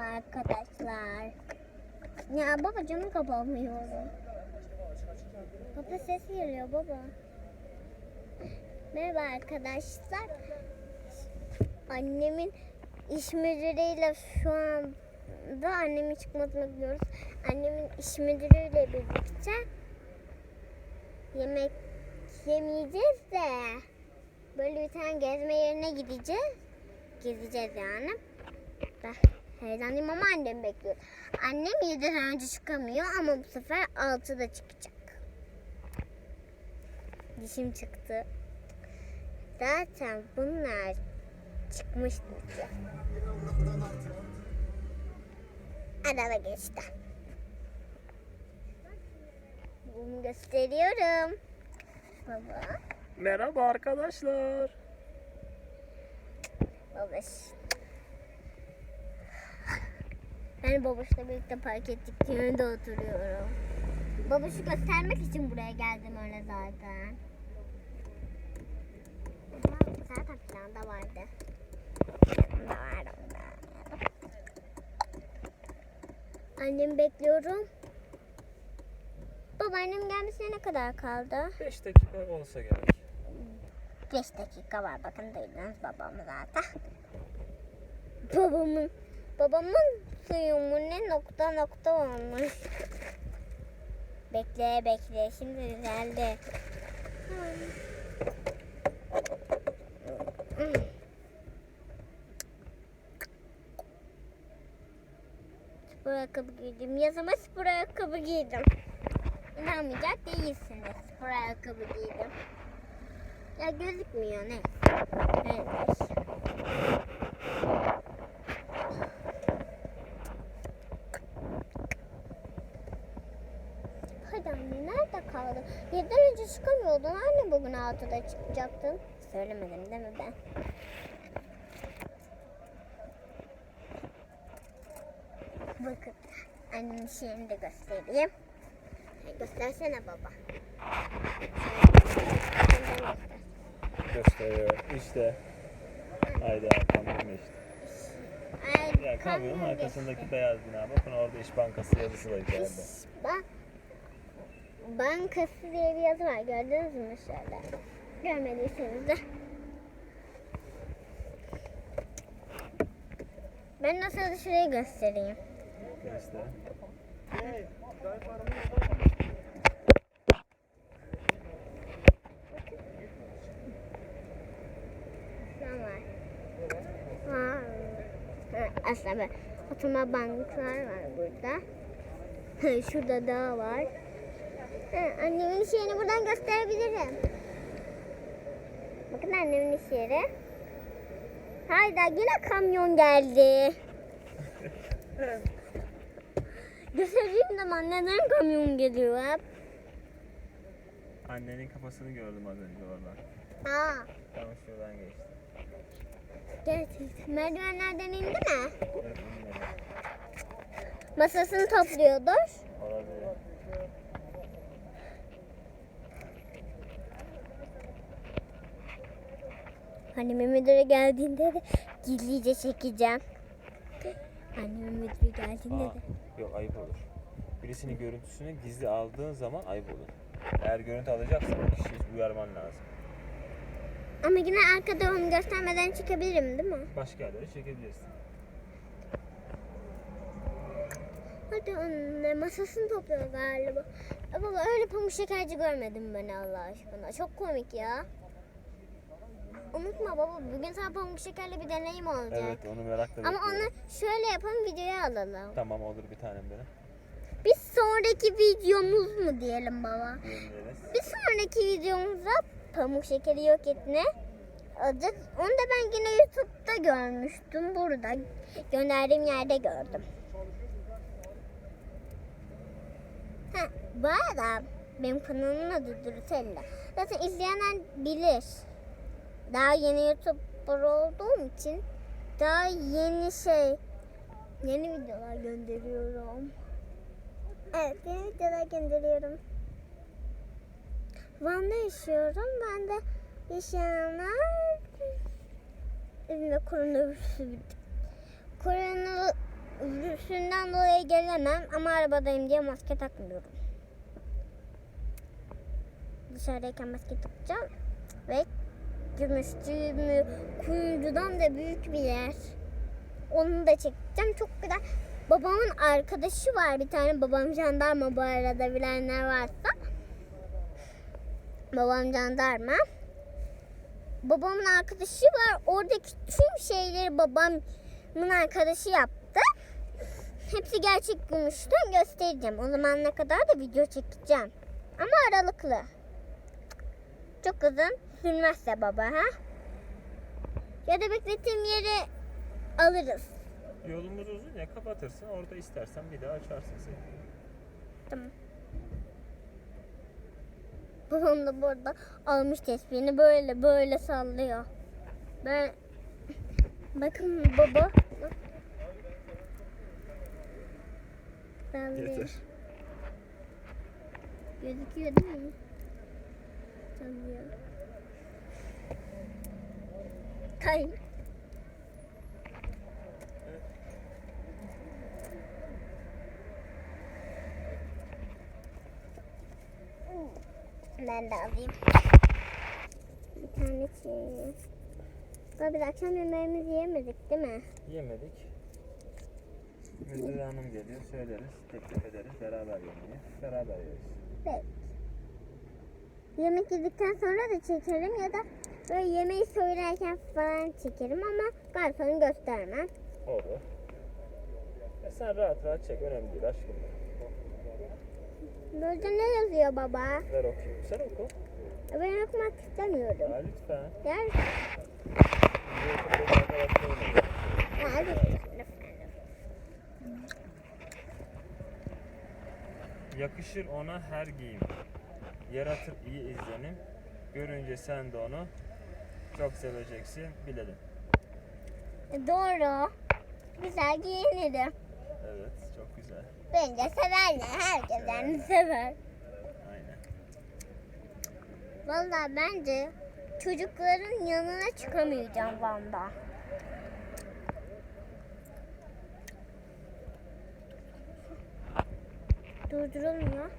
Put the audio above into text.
Merhaba arkadaşlar. Ya baba camı kapamıyorum. Baba ses geliyor baba. Merhaba arkadaşlar. Annemin iş müdürüyle şu anda annemi çıkmasını bekliyoruz. Annemin iş müdürüyle birlikte yemek yemeyeceğiz de böyle bir tane gezme yerine gideceğiz. Gezeceğiz yani. Ben heyecanlıyım ama annem bekliyor. Annem 7'den önce çıkamıyor ama bu sefer 6'da çıkacak. Dişim çıktı. Zaten bunlar çıkmıştı. Araba geçti. Bunu gösteriyorum. Baba. Merhaba arkadaşlar. Babaş. Ben babuşla birlikte park ettik yönde oturuyorum. Babuşu göstermek için buraya geldim öyle zaten. Zaten planda vardı. Planda vardı. Annemi bekliyorum. Babaannem gelmesine ne kadar kaldı? 5 dakika olsa gerek. 5 dakika var. Bakın duydunuz babamı zaten. Babamın babamın suyumu ne nokta nokta olmuş. Bekle bekle şimdi düzeldi. Spor ayakkabı giydim. Yazıma spor ayakkabı giydim. İnanmayacak değilsiniz. Spor ayakkabı giydim. Ya gözükmüyor ne? Evet. Hadi anne nerede kaldın? Yediden önce çıkamıyordun. Anne bugün altıda çıkacaktın. Söylemedim değil mi ben? Bakın annemin şeyini de göstereyim. Göstersene baba. Gösteriyor. İşte. Haydi kamyon işte. Ay, kamyonun kamyon arkasındaki beyaz bina. Bakın orada İş Bankası yazısı var içeride. İş ba- Bankası diye bir yazı var. Gördünüz mü şöyle? Görmediyseniz de. Ben nasıl şurayı göstereyim. Aslan var. Oturma banklar var burada. Şurada dağ var. Ha, annemin iş yerini buradan gösterebilirim. Bakın annemin iş yeri. Hayda yine kamyon geldi. Göstereyim de ben neden kamyon geliyor hep? Annenin kafasını gördüm az önce oradan. Aa, Tam şuradan geçti. gerçekten. Merdivenlerden indi mi? Evet. Masasını topluyordur. Olabilir. Annemin müdürü geldiğinde de gizlice çekeceğim. Annemin müdürü geldiğinde Aa, de. yok ayıp olur. Birisinin görüntüsünü gizli aldığın zaman ayıp olur. Eğer görüntü alacaksan kişiyi uyarman lazım. Ama yine arkada onu göstermeden çıkabilirim değil mi? Başka yerlere çekebilirsin. Hadi anne masasını topluyor galiba. Baba öyle pamuk şekerci görmedim ben Allah aşkına. Çok komik ya. Unutma baba bugün sana pamuk şekerli bir deneyim olacak. Evet onu merakla Ama bekliyorum. onu şöyle yapalım videoya alalım. Tamam olur bir tanem benim. Bir sonraki videomuz mu diyelim baba? Diyebiliriz. Bir sonraki videomuzda pamuk şekeri yok etme olacak. Onu da ben yine YouTube'da görmüştüm. Burada gönderdiğim yerde gördüm. Ha, bu arada benim kanalımın adı Durutella. Zaten izleyenler bilir. Daha yeni YouTuber olduğum için daha yeni şey yeni videolar gönderiyorum. Evet yeni videolar gönderiyorum. Van'da yaşıyorum. Ben de yaşayanlar evimde koronavirüsü korona virüsünden dolayı gelemem ama arabadayım diye maske takmıyorum. Dışarıdayken maske takacağım ve gümüşçü mü kuyumcudan da büyük bir yer. Onu da çekeceğim. Çok güzel. Babamın arkadaşı var bir tane. Babam jandarma bu arada bilenler varsa. Babam jandarma. Babamın arkadaşı var. Oradaki tüm şeyleri babamın arkadaşı yaptı. Hepsi gerçek gümüşten göstereceğim. O zaman ne kadar da video çekeceğim. Ama aralıklı. Çok uzun sürmezse baba ha. Ya da beklediğim yeri alırız. Yolumuz uzun ya kapatırsın. Orada istersen bir daha açarsın seni. Tamam. Babam da burada almış tespihini böyle böyle sallıyor. Ben bakın baba. Sallıyor. Yeter. Gözüküyor değil mi? Sallıyor. Kay. Ben de alayım. Bir tane şey. Baba biz akşam yemeğimizi yemedik değil mi? Yemedik. Müdür hanım geliyor söyleriz. Teklif ederiz. Beraber yemeği. Beraber yeriz. Peki. Yemek yedikten sonra da çekerim ya da böyle yemeği söylerken falan çekerim ama garsonu göstermem. Olur. E sen rahat rahat çek. Önemli değil aşkım. Burada ne yazıyor baba? Ver okuyayım. Sen oku. Ben okumak istemiyorum. Ya lütfen. Gel. Yakışır ona her giyim. Yaratır iyi izlenim. Görünce sen de onu çok seveceksin bilelim. Doğru. Güzel giyinirim. Evet çok güzel. Bence severler. Herkes yani sever. Aynen. Vallahi bence çocukların yanına çıkamayacağım Van'da. Durdurulmuyor.